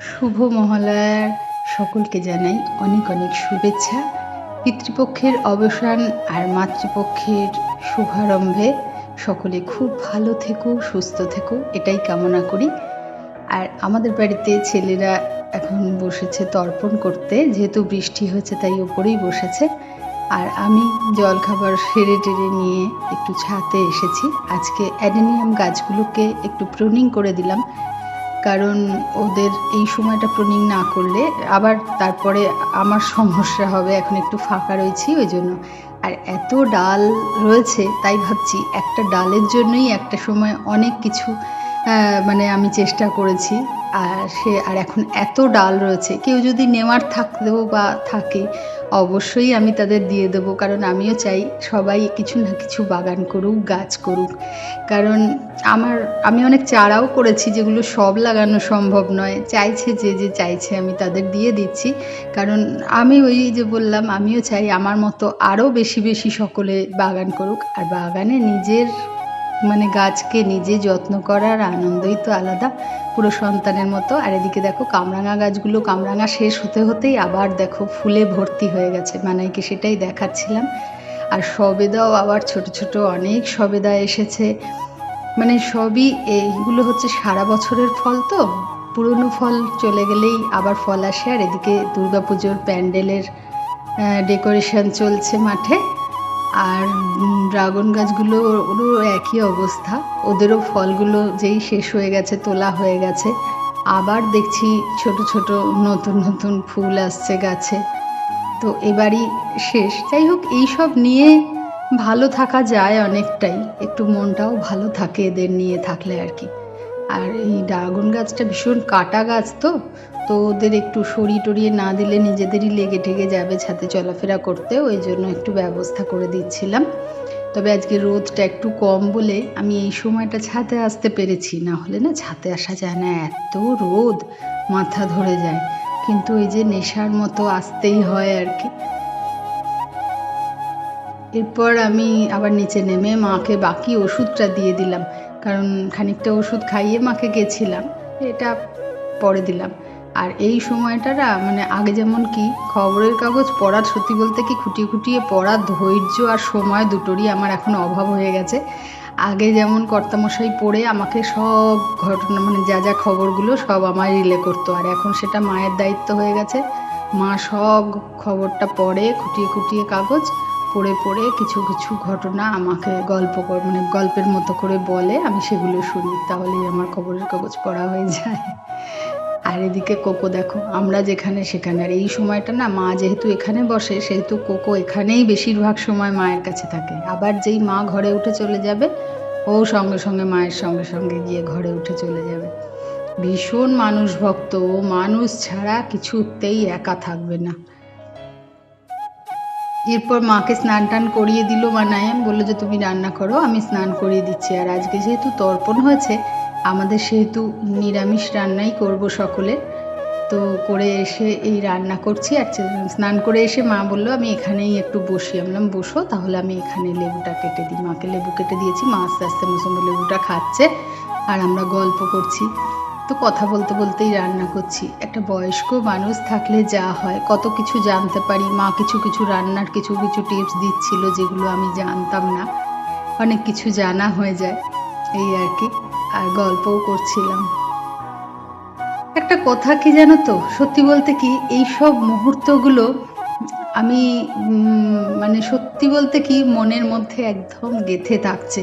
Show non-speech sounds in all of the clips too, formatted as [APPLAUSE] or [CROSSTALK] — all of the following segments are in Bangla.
শুভ মহালয়ার সকলকে জানাই অনেক অনেক শুভেচ্ছা। পিতৃপক্ষের অবসান আর মাতৃপক্ষের শুভারম্ভে সকলে খুব ভালো থেকো, সুস্থ থেকো, এটাই কামনা করি। আর আমাদের বাড়িতে ছেলেরা এখন বসেছে তর্পণ করতে, যেহেতু বৃষ্টি হয়েছে তাই ওপরেই বসেছে। আর আমি জলখাবার সেরে টেরে নিয়ে একটু ছাতে এসেছি। আজকে অ্যাডেনিয়াম গাছগুলোকে একটু প্রুনিং করে দিলাম। কারণ ওদের এই সময়টা প্রনিং না করলে আবার তারপরে আমার সমস্যা হবে, এখন একটু ফাঁকা রয়েছি ওই জন্য। আর এত ডাল রয়েছে, তাই ভাবছি একটা ডালের জন্যই একটা সময় অনেক কিছু মানে আমি চেষ্টা করেছি। আর সে, আর এখন এত ডাল রয়েছে। কেউ যদি নেওয়ার থাকলেও বা থাকে, অবশ্যই আমি তাদের দিয়ে দেবো। কারণ আমিও চাই সবাই কিছু না কিছু বাগান করুক, গাছ করুক। কারণ আমার, আমি অনেক চারাও করেছি যেগুলো সব লাগানো সম্ভব নয়। চাইছে যে যে চাইছে আমি তাদের দিয়ে দিচ্ছি। কারণ আমি ওই যে বললাম, আমিও চাই আমার মতো আরও বেশি বেশি সকলে বাগান করুক। আর বাগানে নিজের মানে গাছকে নিজে যত্ন করার আনন্দই তো আলাদা। পুরো সন্তানের মতো। আর এদিকে দেখো কামরাঙা গাছগুলো, কামরাঙা শেষ হতে হতেই আবার দেখো ফুলে ভর্তি হয়ে গেছে। মানাইকে সেটাই দেখাচ্ছিলাম। আর সবেদাও আবার ছোট ছোট অনেক সবেদা এসেছে। মানে সবই এইগুলো হচ্ছে সারা বছরের ফল তো। পুরনো ফল চলে গেলেই আবার ফল আসে। আর এদিকে দুর্গাপুজোর প্যান্ডেলের ডেকোরেশন চলছে মাঠে। আর ড্রাগন গাছগুলো ওরও একই অবস্থা। ওদেরও ফলগুলো যেই শেষ হয়ে গেছে, তোলা হয়ে গেছে। আবার দেখছি ছোট ছোট নতুন নতুন ফুল আসছে গাছে। তো এবারই শেষ। যাই হোক এইসব নিয়ে ভালো থাকা যায় অনেকটাই। একটু মনটাও ভালো থাকে এদের নিয়ে থাকলে আর কি। আর এই ড্রাগন গাছটা ভীষণ কাটা গাছ তো তো ওদের একটু সরিয়ে টরিয়ে না দিলে নিজেদেরই লেগে ঠেগে যাবে ছাদে চলাফেরা করতে, ওই জন্য একটু ব্যবস্থা করে দিচ্ছিলাম। তবে আজকে রোদটা একটু কম বলে আমি এই সময়টা ছাদে আসতে পেরেছি, না হলে না ছাদে আসা যায় না, এত রোদ, মাথা ধরে যায়। কিন্তু ওই যে নেশার মতো আসতেই হয় আর কি। এরপর আমি আবার নিচে নেমে মাকে বাকি ওষুধটা দিয়ে দিলাম। কারণ খানিকটা ওষুধ খাইয়ে মাকে গেছিলাম, এটা পরে দিলাম। আর এই সময়টা না মানে আগে যেমন কি, খবরের কাগজ পড়ার সত্যি বলতে কি খুঁটিয়ে খুঁটিয়ে পড়ার ধৈর্য আর সময় দুটোরই আমার এখন অভাব হয়ে গেছে। আগে যেমন কর্তামশাই পড়ে আমাকে সব ঘটনা মানে যা যা খবরগুলো সব আমায় রিলে করতো। আর এখন সেটা মায়ের দায়িত্ব হয়ে গেছে। মা সব খবরটা পড়ে, খুঁটিয়ে খুঁটিয়ে কাগজ পড়ে পড়ে কিছু কিছু ঘটনা আমাকে গল্প মানে গল্পের মতো করে বলে, আমি সেগুলো শুনি, তাহলেই আমার খবরের কাগজ পড়া হয়ে যায়। আর এদিকে কোকো দেখো, আমরা যেখানে সেখানে। আর এই সময়টা না, মা যেহেতু এখানে বসে, সেহেতু কোকো এখানেই বেশিরভাগ সময় মায়ের কাছে থাকে। আবার যেই মা ঘরে উঠে চলে যাবে, ও সঙ্গে সঙ্গে মায়ের সঙ্গে সঙ্গে গিয়ে ঘরে উঠে চলে যাবে। ভীষণ মানুষ ভক্ত ও মানুষ ছাড়া কিছুতেই একা থাকবে না। এরপর মাকে স্নান টান করিয়ে দিল মানায় বলল যে, তুমি রান্না করো, আমি স্নান করিয়ে দিচ্ছি। আর আজকে যেহেতু তর্পণ হয়েছে, আমাদের সেহেতু নিরামিষ রান্নাই করব সকলে। তো করে এসে এই রান্না করছি। আর স্নান করে এসে মা বলল, আমি এখানেই একটু বসি। আমি বললাম, বসো, তাহলে আমি এখানে লেবুটা কেটে দিই। মাকে লেবু কেটে দিয়েছি, মা আস্তে আস্তে মুসম্বি লেবুটা খাচ্ছে। আর আমরা গল্প করছি। তো কথা বলতে বলতেই রান্না করছি। একটা বয়স্ক মানুষ থাকলে যা হয়, কত কিছু জানতে পারি। মা কিছু কিছু রান্নার কিছু কিছু টিপস দিচ্ছিল যেগুলো আমি জানতাম না। অনেক কিছু জানা হয়ে যায়, এই আর কি। আর গল্পও করছিলাম। একটা কথা কি জানো তো? সত্যি বলতে কি, এই সব মুহূর্তগুলো আমি মানে সত্যি বলতে কি, মনের মধ্যে একদম গেঁথে থাকছে।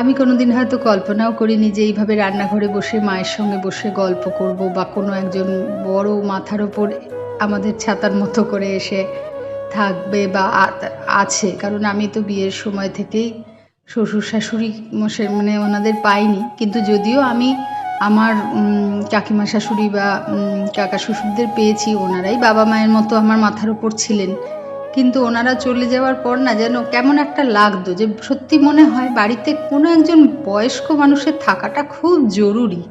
আমি কোনোদিন হয়তো কল্পনাও করিনি যে এইভাবে রান্নাঘরে বসে মায়ের সঙ্গে বসে গল্প করব বা কোনো একজন বড় মাথার ওপর আমাদের ছাতার মতো করে এসে থাকবে বা আছে। কারণ আমি তো বিয়ের সময় থেকেই শ্বশুর শাশুড়ি মশাই মানে ওনাদের পাইনি। কিন্তু যদিও আমি আমার কাকিমা শাশুড়ি বা কাকা শ্বশুরদের পেয়েছি, ওনারাই বাবা মায়ের মতো আমার মাথার ওপর ছিলেন। কিন্তু ওনারা চলে যাওয়ার পর না যেন কেমন একটা লাগতো যে সত্যি মনে হয় বাড়িতে কোনো একজন বয়স্ক মানুষের থাকাটা খুব জরুরি।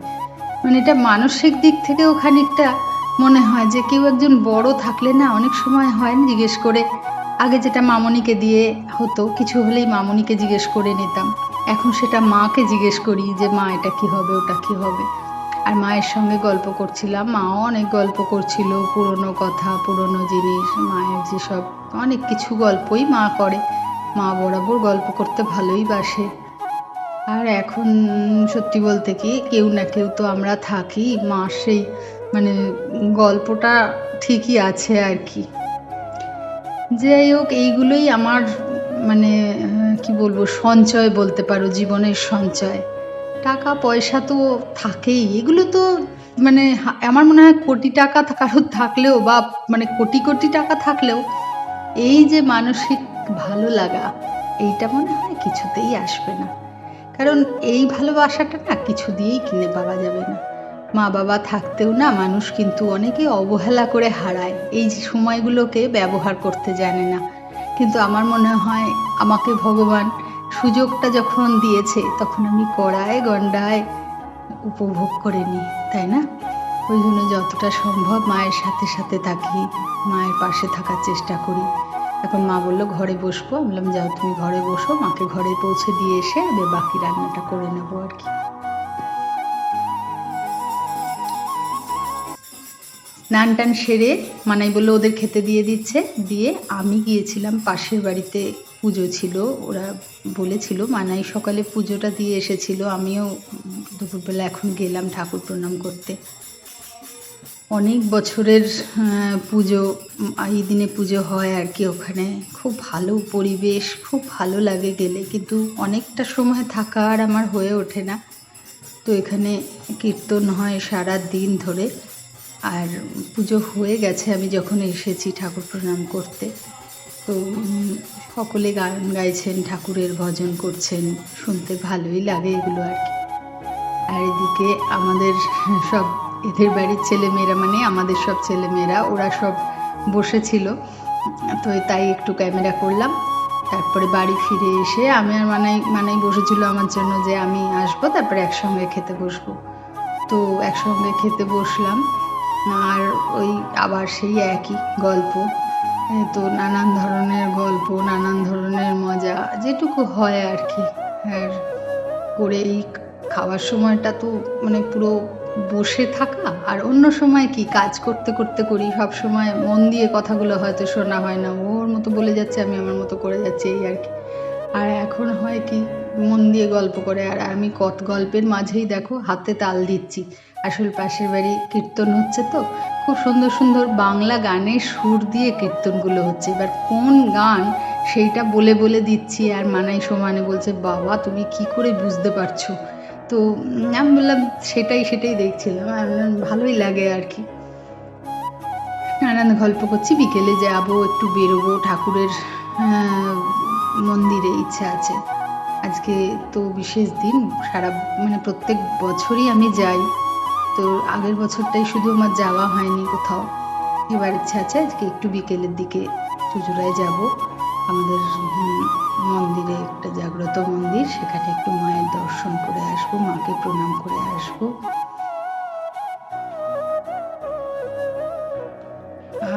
মানে এটা মানসিক দিক থেকেও খানিকটা মনে হয় যে কেউ একজন বড় থাকলে না অনেক সময় হয় জিজ্ঞেস করে। আগে যেটা মামনিকে দিয়ে হতো, কিছু হলেই মামনিকে জিজ্ঞেস করে নিতাম। এখন সেটা মাকে জিজ্ঞেস করি যে, মা, এটা কি হবে? ওটা কি হবে? আর মায়ের সঙ্গে গল্প করছিলাম। মাও অনেক গল্প করছিল, পুরনো কথা, পুরনো জিনিস, মায়ের যেসব অনেক কিছু গল্পই মা করে। মা বরাবর গল্প করতে ভালোই বাসে। আর এখন সত্যি বলতে কি, কেউ না কেউ তো আমরা থাকি। মা সেই মানে গল্পটা ঠিকই আছে আর কি। যাই হোক, এইগুলোই আমার মানে কি বলব, সঞ্চয় বলতে পারো, জীবনের সঞ্চয়। টাকা, পয়সা তো থাকেই। এগুলো তো মানে আমার মনে হয় কোটি টাকা কারোর থাকলেও বা মানে কোটি কোটি টাকা থাকলেও এই যে মানসিক ভালো লাগা, এইটা মনে হয় কিছুতেই আসবে না। কারণ এই ভালোবাসাটা না কিছু দিয়েই কিনে পাওয়া যাবে না। মা বাবা থাকতেও না মানুষ কিন্তু অনেকে অবহেলা করে হারায়। এই যে সময়গুলোকে ব্যবহার করতে জানে না। কিন্তু আমার মনে হয় আমাকে ভগবান সুযোগটা যখন দিয়েছে, তখন আমি কড়ায় গন্ডায় উপভোগ করে নিই, তাই না? ওই জন্য যতটা সম্ভব মায়ের সাথে সাথে থাকি, মায়ের পাশে থাকার চেষ্টা করি। এখন মা বলল, ঘরে বসবো? আমি বললাম, যাও তুমি ঘরে বসো, মাকে ঘরে পৌঁছে দিয়ে এসে আমি বাকি রান্নাটা করে নেব আর কি। নান টান সেরে মানাই বলল, ওদের খেতে দিয়ে দিচ্ছে। দিয়ে আমি গিয়েছিলাম পাশের বাড়িতে পুজো ছিল, ওরা বলেছিল, মানাই সকালে পুজোটা দিয়ে এসেছিল, আমিও দুপুরবেলা এখন গেলাম ঠাকুর প্রণাম করতে। অনেক বছরের পুজো এই দিনে পুজো হয় আর কি ওখানে। খুব ভালো পরিবেশ, খুব ভালো লাগে গেলে, কিন্তু অনেকটা সময় থাকা আর আমার হয়ে ওঠে না। তো এখানে কীর্তন হয় সারা দিন ধরে, আর পুজো হয়ে গেছে, আমি যখন এসেছি ঠাকুর প্রণাম করতে। তো সকলে গান গাইছেন, ঠাকুরের ভজন করছেন, শুনতে ভালোই লাগে এগুলো আর কি। আর এদিকে আমাদের সব এদের বাড়ির ছেলেমেয়েরা মানে আমাদের সব ছেলেমেয়েরা, ওরা সব বসেছিল। তো তাই একটু ক্যামেরা করলাম। তারপরে বাড়ি ফিরে এসে আমি আর মানাই মানাই বসেছিল আমার জন্য যে আমি আসব, তারপরে একসঙ্গে খেতে বসবো। তো একসঙ্গে খেতে বসলাম। আর ওই আবার সেই একই গল্প। তো নানান ধরনের গল্প, নানান ধরনের মজা, যেটুকু হয় আর কি। আর করে এই খাওয়ার সময়টা তো মানে পুরো বসে থাকা, আর অন্য সময় কি কাজ করতে করতে করি, সব সময় মন দিয়ে কথাগুলো হয়তো শোনা হয় না, ওর মতো বলে যাচ্ছে, আমি আমার মতো করে যাচ্ছি, এই আর কি। আর এখন হয় কি, মন দিয়ে গল্প করে, আর আমি কত গল্পের মাঝেই দেখো, হাতে তাল দিচ্ছি। আসল পাশের বাড়ি কীর্তন হচ্ছে তো। খুব সুন্দর সুন্দর বাংলা গানের সুর দিয়ে কীর্তনগুলো হচ্ছে। এবার কোন গান সেইটা বলে বলে দিচ্ছি আর মানাই সমানে বলছে, বাবা, তুমি কি করে বুঝতে পারছ? তো আমি বললাম, সেটাই সেটাই দেখছিলাম ভালোই লাগে আর কি। নানান গল্প করছি, বিকেলে যাব, একটু বেরোবো, ঠাকুরের মন্দিরে ইচ্ছা আছে। আজকে তো বিশেষ দিন, সারা মানে প্রত্যেক বছরই আমি যাই। তো আগের বছরটাই শুধু আমার যাওয়া হয়নি কোথাও। এবার ইচ্ছা আছে আজকে একটু বিকেলের দিকে চুচুড়ায় যাব। আমাদের মন্দিরে একটা জাগ্রত মন্দির, সেখানে একটু মায়ের দর্শন করে আসব, মাকে প্রণাম করে আসব।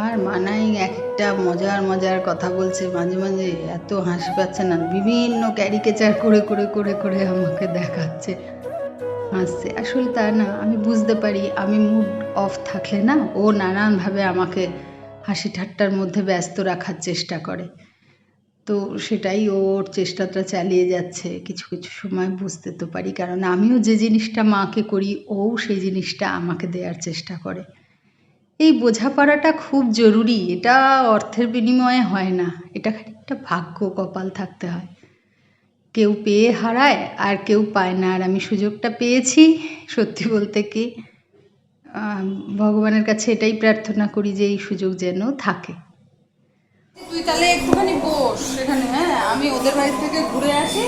আর মানাই এক একটা মজার মজার কথা বলছে, মাঝে মাঝে এত হাসি পাচ্ছে না, বিভিন্ন ক্যারিকেচার করে করে করে করে আমাকে দেখাচ্ছে। হাসছে আসলে তা না, আমি বুঝতে পারি, আমি মুড অফ থাকলে না ও নানানভাবে আমাকে হাসি ঠাট্টার মধ্যে ব্যস্ত রাখার চেষ্টা করে। তো সেটাই ওর চেষ্টাটা চালিয়ে যাচ্ছে, কিছু কিছু সময় বুঝতে তো পারি, কারণ আমিও যে জিনিসটা মাকে করি, ও সেই জিনিসটা আমাকে দেওয়ার চেষ্টা করে। এই বোঝাপড়াটা খুব জরুরি, এটা অর্থের বিনিময়ে হয় না, এটা একটা ভাগ্য কপাল থাকতে হয়। কেউ পেয়ে হারায় আর কেউ পায় না। আর আমি সুযোগটা পেয়েছি সত্যি বলতে কি ভগবানের কাছে এটাই প্রার্থনা করি যে এই সুযোগ যেন থাকে। তুই তাহলে একটুখানি বস সেখানে হ্যাঁ? আমি ওদের বাড়ি থেকে ঘুরে আসি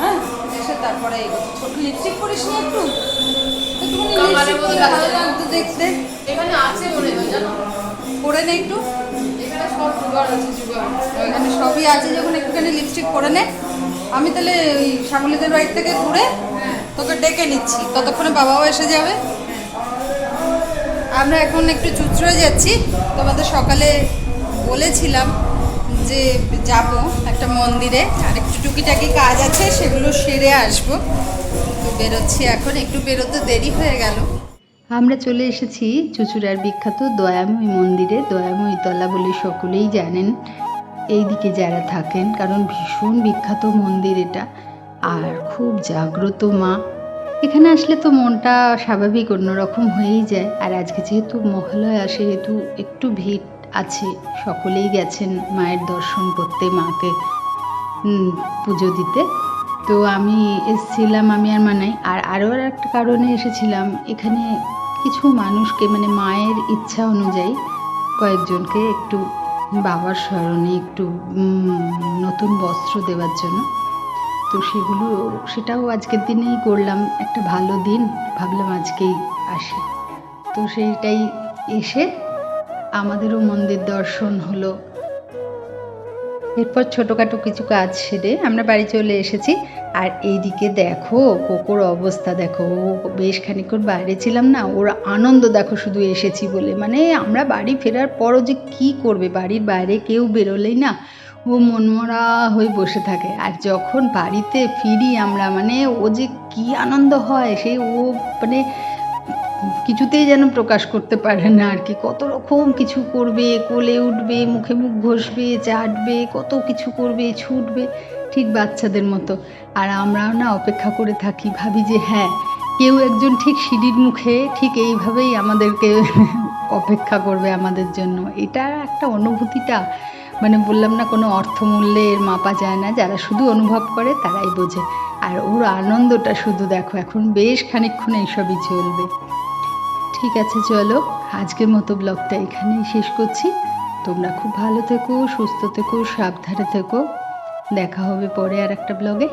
হ্যাঁ? এসে তারপরে ছোট লিপস্টিক করিস নি একটু? দেখতে। এখানে আছে মনে হয় জানো? করে নে একটু। এখানে সব জোগাড় আছে জোগাড়। এখানে সবই আছে যখন একটুখানি লিপস্টিক করে নে। আমি তাহলে ওই শ্যামলীদের বাড়ি থেকে ঘুরে তোকে ডেকে নিচ্ছি। ততক্ষণে বাবাও এসে যাবে। আমরা এখন একটু চুচড়ে যাচ্ছি। তোমাদের সকালে বলেছিলাম যে যাব একটা মন্দিরে। আর একটু টুকিটাকি কাজ আছে, সেগুলো সেরে আসব। তো বেরোচ্ছি এখন। একটু বেরোতে দেরি হয়ে গেল। আমরা চলে এসেছি চুচুড়ার বিখ্যাত দয়াময়ী মন্দিরে। দয়াময়ী তলা বলে সকলেই জানেন। এই দিকে যারা থাকেন, কারণ ভীষণ বিখ্যাত মন্দির এটা। আর খুব জাগ্রত মা। এখানে আসলে তো মনটা স্বাভাবিক, অন্যরকম হয়েই যায়। আর আজকে যেহেতু মহালয়া, সেহেতু একটু ভিড় আছে। সকলেই গেছেন মায়ের দর্শন করতে, মাকে পুজো দিতে। তো আমি এসেছিলাম আমি আর মানাই আর আরও একটা কারণে এসেছিলাম, এখানে কিছু মানুষকে মানে মায়ের ইচ্ছা অনুযায়ী কয়েকজনকে একটু বাবার স্মরণে একটু নতুন বস্ত্র দেওয়ার জন্য। তো সেগুলো, সেটাও আজকের দিনেই করলাম। একটা ভালো দিন, ভাবলাম আজকেই আসি। তো সেইটাই এসে আমাদেরও মন্দির দর্শন হলো। এরপর ছোটোখাটো কিছু কাজ সেরে আমরা বাড়ি চলে এসেছি। আর এইদিকে দেখো, কোকোর অবস্থা দেখো। বেশ খানিক্ষণ বাইরে ছিলাম না, ওর আনন্দ দেখো শুধু এসেছি বলে। মানে আমরা বাড়ি ফেরার পরও যে কি করবে, বাড়ির বাইরে কেউ বেরোলেই না, ও মনমরা হয়ে বসে থাকে। আর যখন বাড়িতে ফিরি আমরা মানে ও যে কি আনন্দ হয়, সে ও মানে কিছুতেই যেন প্রকাশ করতে পারে না আর কি। কত রকম কিছু করবে, কোলে উঠবে, মুখে মুখ ঘষবে, চাটবে, কত কিছু করবে, ছুটবে। ঠিক বাচ্চাদের মতো। আর আমরাও না অপেক্ষা করে থাকি, ভাবি যে হ্যাঁ কেউ একজন ঠিক সিঁড়ির মুখে ঠিক এইভাবেই আমাদেরকে [LAUGHS] অপেক্ষা করবে আমাদের জন্য। এটা একটা অনুভূতিটা মানে বললাম না কোনো অর্থমূল্যে এর মাপা যায় না, যারা শুধু অনুভব করে তারাই বোঝে। আর ওর আনন্দটা শুধু দেখো, এখন বেশ খানিকক্ষণ এইসবই চলবে। ঠিক আছে, চলো, আজকের মতো ব্লগটা এখানেই শেষ করছি। তোমরা খুব ভালো থেকো, সুস্থ থেকো, সাবধানে থেকো। দেখা হবে পরে আর একটা ব্লগে